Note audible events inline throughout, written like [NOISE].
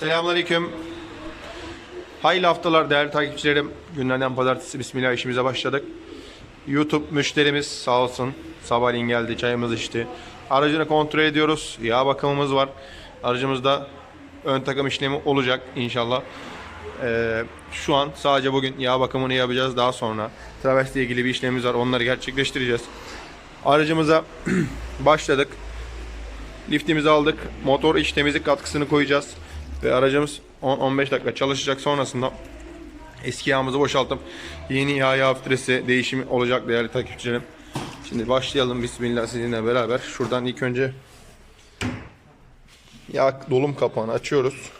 Selamünaleyküm. Hayırlı haftalar değerli takipçilerim. Günlerden pazartesi bismillah işimize başladık. YouTube müşterimiz sağ olsun sabahleyin geldi çayımızı içti. Aracını kontrol ediyoruz. Yağ bakımımız var. Aracımızda ön takım işlemi olacak inşallah. Ee, şu an sadece bugün yağ bakımını yapacağız. Daha sonra travesle ilgili bir işlemimiz var. Onları gerçekleştireceğiz. Aracımıza [CLEARS THROAT] başladık. Liftimizi aldık. Motor iç temizlik katkısını koyacağız. Ve aracımız 10-15 dakika çalışacak. Sonrasında eski yağımızı boşaltıp yeni yağ yağ filtresi değişimi olacak değerli takipçilerim. Şimdi başlayalım Bismillah sizinle beraber. Şuradan ilk önce yağ dolum kapağını açıyoruz.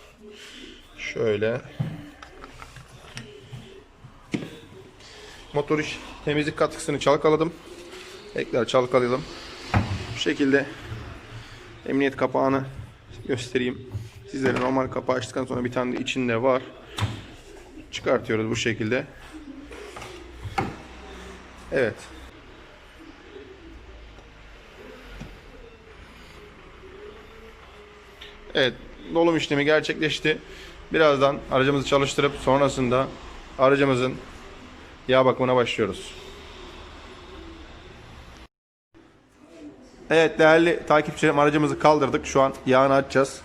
Şöyle. Motor iç temizlik katkısını çalkaladım. Tekrar çalkalayalım. Bu şekilde emniyet kapağını göstereyim. Sizlere normal kapağı açtıktan sonra bir tane de içinde var. Çıkartıyoruz bu şekilde. Evet. Evet, dolum işlemi gerçekleşti. Birazdan aracımızı çalıştırıp sonrasında aracımızın yağ bakımına başlıyoruz. Evet değerli takipçilerim aracımızı kaldırdık. Şu an yağını açacağız.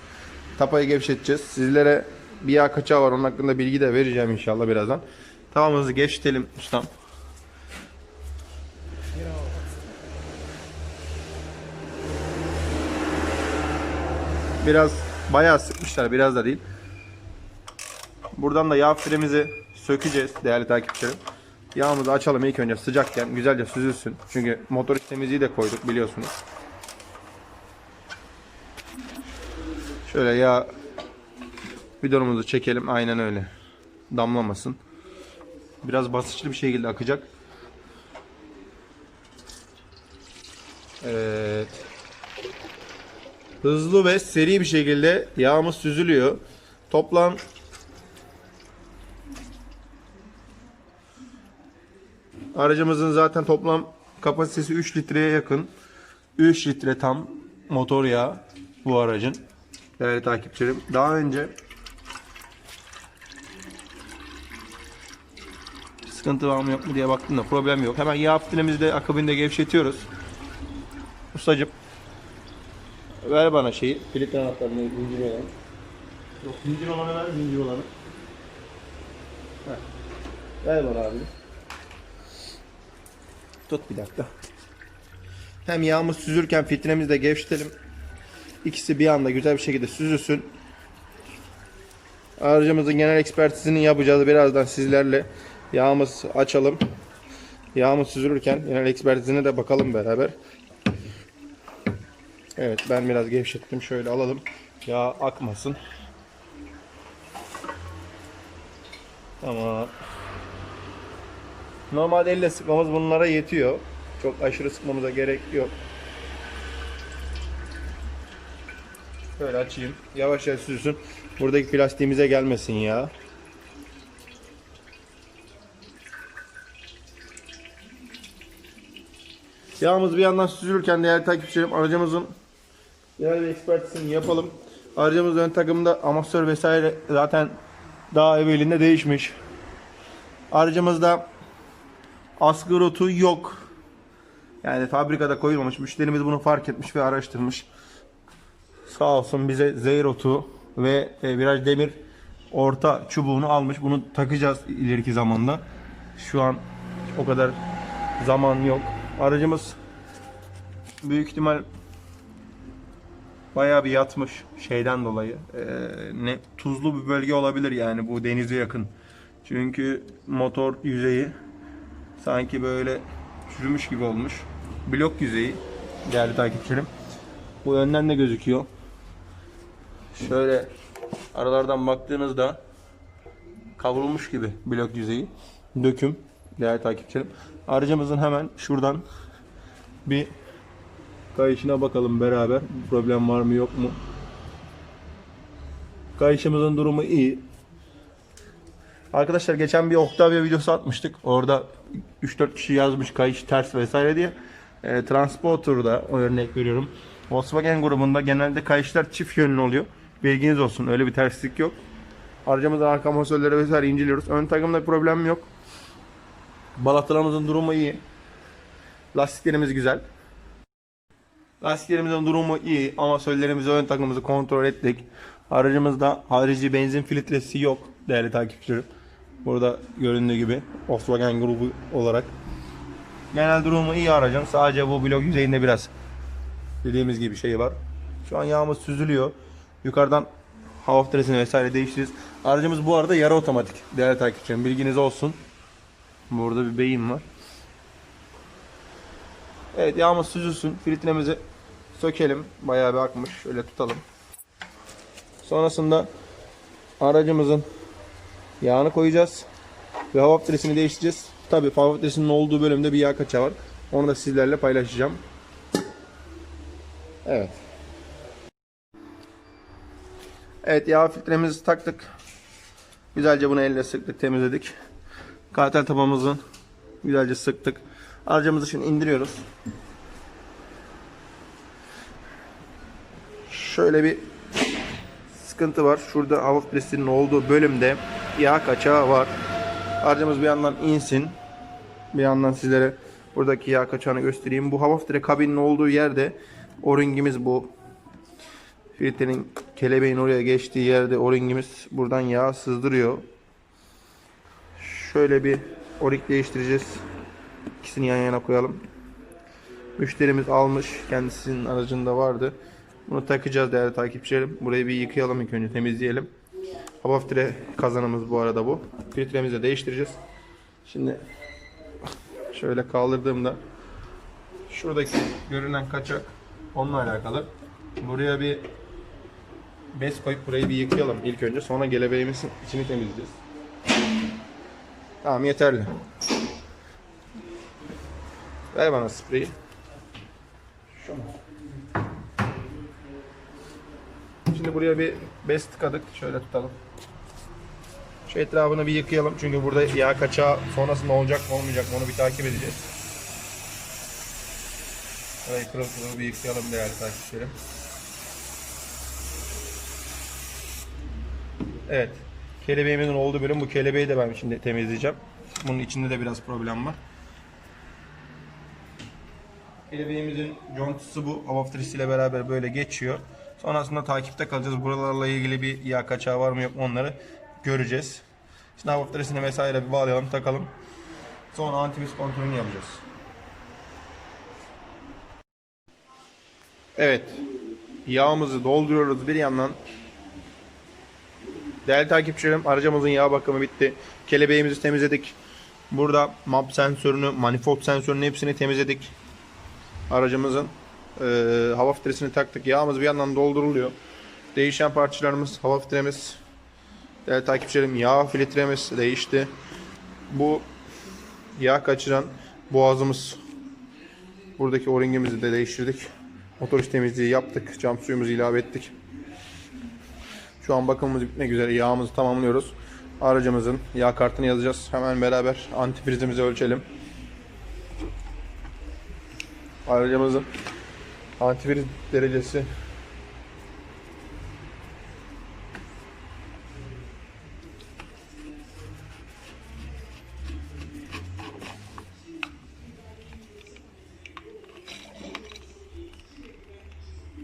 Tapayı gevşeteceğiz. Sizlere bir yağ kaçağı var. Onun hakkında bilgi de vereceğim inşallah birazdan. Tavamızı gevşetelim ustam. Biraz bayağı sıkmışlar. Biraz da değil. Buradan da yağ filemizi sökeceğiz değerli takipçilerim. Yağımızı açalım ilk önce sıcakken güzelce süzülsün. Çünkü motor temizliği de koyduk biliyorsunuz. Şöyle yağ bidonumuzu çekelim aynen öyle. Damlamasın. Biraz basınçlı bir şekilde akacak. Evet. Hızlı ve seri bir şekilde yağımız süzülüyor. Toplam Aracımızın zaten toplam kapasitesi 3 litreye yakın. 3 litre tam motor yağı bu aracın. Değerli takipçilerim. Daha önce sıkıntı var mı yok mu diye baktım da problem yok. Hemen yağ filemizi de akabinde gevşetiyoruz. Ustacım ver bana şeyi. Filtre anahtarını zincir olanı. Yok zincir olanı ver zincir olanı. Heh. Ver bana abi. Tut bir dakika. Hem yağımız süzürken filtremizi de gevşetelim. İkisi bir anda güzel bir şekilde süzülsün. Aracımızın genel ekspertizini yapacağız. Birazdan sizlerle yağımız açalım. Yağımız süzülürken genel ekspertizine de bakalım beraber. Evet ben biraz gevşettim. Şöyle alalım. Yağ akmasın. Tamam. Normalde elle sıkmamız bunlara yetiyor. Çok aşırı sıkmamıza gerek yok. Şöyle açayım. Yavaş yavaş süzsün. Buradaki plastiğimize gelmesin ya. Yağımız bir yandan süzülürken değerli takipçilerim aracımızın genel bir ekspertisini yapalım. Aracımız ön takımda amatör vesaire zaten daha evvelinde değişmiş. Aracımızda askı rotu yok. Yani fabrikada koyulmamış. Müşterimiz bunu fark etmiş ve araştırmış. Sağ olsun bize Zeyrotu ve e, viraj demir orta çubuğunu almış. Bunu takacağız ileriki zamanda. Şu an o kadar zaman yok. Aracımız büyük ihtimal bayağı bir yatmış şeyden dolayı. Ee, ne tuzlu bir bölge olabilir yani bu denize yakın. Çünkü motor yüzeyi sanki böyle çürümüş gibi olmuş. Blok yüzeyi değerli takipçilerim. Bu önden de gözüküyor. Şöyle aralardan baktığınızda kavrulmuş gibi blok yüzeyi. Döküm değerli takipçilerim. Aracımızın hemen şuradan bir kayışına bakalım beraber. Problem var mı yok mu? Kayışımızın durumu iyi. Arkadaşlar geçen bir Octavia videosu atmıştık. Orada 3-4 kişi yazmış kayış ters vesaire diye. E, Transporter'da örnek veriyorum. Volkswagen grubunda genelde kayışlar çift yönlü oluyor. Bilginiz olsun. Öyle bir terslik yok. Aracımızın arka amortisörleri vesaire inceliyoruz. Ön takımda bir problem yok. Balatalarımızın durumu iyi. Lastiklerimiz güzel. Lastiklerimizin durumu iyi. Amatörlerimizi ön takımımızı kontrol ettik. Aracımızda harici benzin filtresi yok değerli takipçilerim. Burada göründüğü gibi Volkswagen grubu olarak. Genel durumu iyi aracın. Sadece bu blok yüzeyinde biraz dediğimiz gibi şey var. Şu an yağımız süzülüyor. Yukarıdan hava filtresini vesaire değiştiririz. Aracımız bu arada yarı otomatik. Değerli takipçilerim bilginiz olsun. Burada bir beyin var. Evet yağımız süzülsün. Filtremizi sökelim. Bayağı bir akmış. Şöyle tutalım. Sonrasında aracımızın yağını koyacağız. Ve hava filtresini değiştireceğiz. Tabi hava filtresinin olduğu bölümde bir yağ kaçağı var. Onu da sizlerle paylaşacağım. Evet. Evet yağ filtremizi taktık. Güzelce bunu elle sıktık, temizledik. Kartel tabamızı güzelce sıktık. Aracımızı şimdi indiriyoruz. Şöyle bir sıkıntı var. Şurada hava filtresinin olduğu bölümde yağ kaçağı var. Aracımız bir yandan insin. Bir yandan sizlere buradaki yağ kaçağını göstereyim. Bu hava filtre kabinin olduğu yerde o-ringimiz bu. Filtrenin kelebeğin oraya geçtiği yerde o-ringimiz buradan yağ sızdırıyor. Şöyle bir o-ring değiştireceğiz. İkisini yan yana koyalım. Müşterimiz almış. Kendisinin aracında vardı. Bunu takacağız değerli takipçilerim. Burayı bir yıkayalım ilk önce temizleyelim. Hava filtre kazanımız bu arada bu. Filtremizi de değiştireceğiz. Şimdi şöyle kaldırdığımda şuradaki görünen kaçak onunla alakalı. Buraya bir bez koyup burayı bir yıkayalım ilk önce. Sonra gelebeğimizin içini temizleyeceğiz. Tamam yeterli. Ver bana spreyi. Şimdi buraya bir bez tıkadık. Şöyle tutalım. Şu etrafını bir yıkayalım. Çünkü burada yağ kaçağı sonrasında olacak mı olmayacak mı onu bir takip edeceğiz. Burayı kırıl kırıl bir yıkayalım değerli takipçilerim. Evet. Kelebeğimizin olduğu bölüm bu kelebeği de ben şimdi temizleyeceğim. Bunun içinde de biraz problem var. Kelebeğimizin contusu bu. Hava filtresiyle beraber böyle geçiyor. Sonrasında takipte kalacağız. Buralarla ilgili bir yağ kaçağı var mı yok mu onları göreceğiz. Şimdi hava filtresini vesaire bir bağlayalım takalım. Sonra antivirüs kontrolünü yapacağız. Evet. Yağımızı dolduruyoruz bir yandan. Değerli takipçilerim aracımızın yağ bakımı bitti. Kelebeğimizi temizledik. Burada map sensörünü, manifold sensörünün hepsini temizledik. Aracımızın e, hava filtresini taktık. Yağımız bir yandan dolduruluyor. Değişen parçalarımız, hava filtremiz, değerli takipçilerim yağ filtremiz değişti. Bu yağ kaçıran boğazımız buradaki o-ringimizi de değiştirdik. Motor temizliği yaptık. Cam suyumuzu ilave ettik. Şu an bakımımız bitmek üzere. Yağımızı tamamlıyoruz. Aracımızın yağ kartını yazacağız. Hemen beraber antifrizimizi ölçelim. Aracımızın antifriz derecesi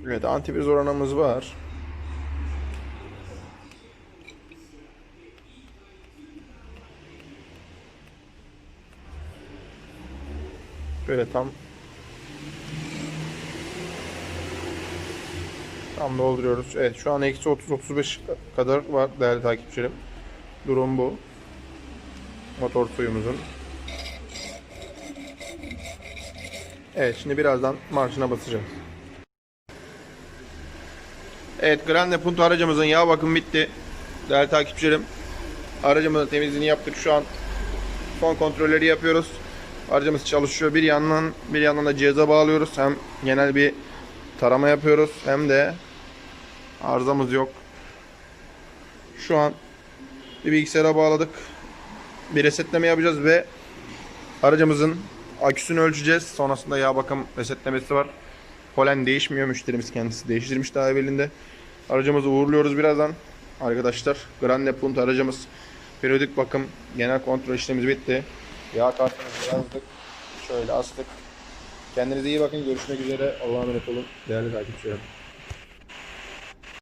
Evet antifriz oranımız var. Böyle tam tam dolduruyoruz. Evet şu an eksi 30-35 kadar var değerli takipçilerim. Durum bu. Motor suyumuzun. Evet şimdi birazdan marşına basacağız. Evet Grande Punto aracımızın yağ bakımı bitti. Değerli takipçilerim. Aracımızın temizliğini yaptık. Şu an son kontrolleri yapıyoruz. Aracımız çalışıyor. Bir yandan bir yandan da cihaza bağlıyoruz. Hem genel bir tarama yapıyoruz hem de arızamız yok. Şu an bir bilgisayara bağladık. Bir resetleme yapacağız ve aracımızın aküsünü ölçeceğiz. Sonrasında yağ bakım resetlemesi var. Polen değişmiyor. Müşterimiz kendisi değiştirmiş daha evvelinde. Aracımızı uğurluyoruz birazdan. Arkadaşlar Grande Punto aracımız periyodik bakım genel kontrol işlemimiz bitti. Yağ kartımızı yazdık. Şöyle astık. Kendinize iyi bakın. Görüşmek üzere. Allah'a emanet olun. Değerli takipçilerim.